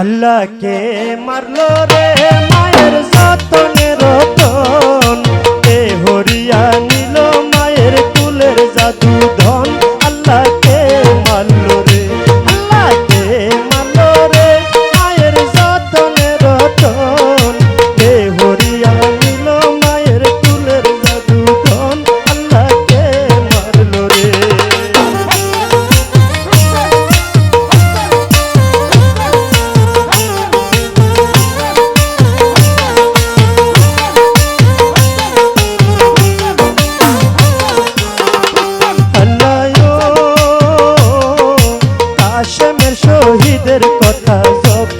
আল্লাহকে মারলো রে মায়ের যতন।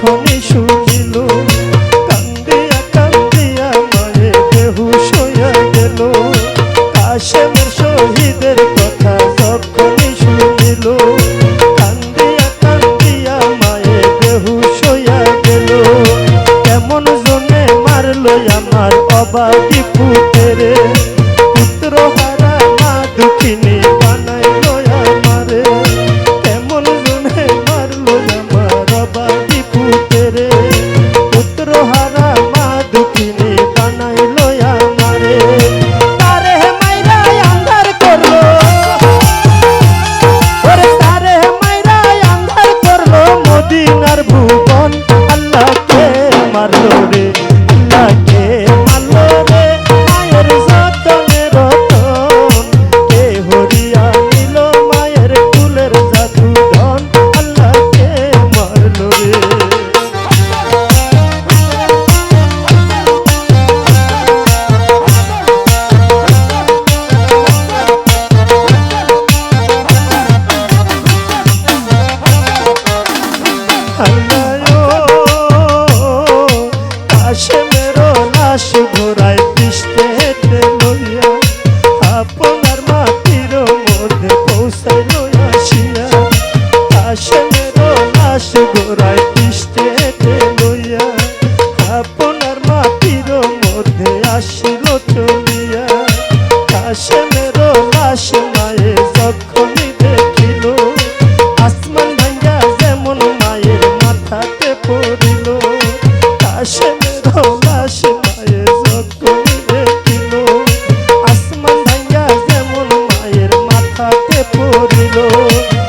তখনই শুনিল কান্দিয়া কান্দিয়া মায়ে দেহু সয়া গেল। কাশেমের শহীদের কথা তখনই শুনিল কান্দিয়া কান্দিয়া মায়ে দেহু সয়া গেল। কেমন জনে মারল আমার অবাধি পুতেরে পুত্র হারা মা দুঃখিনী করিল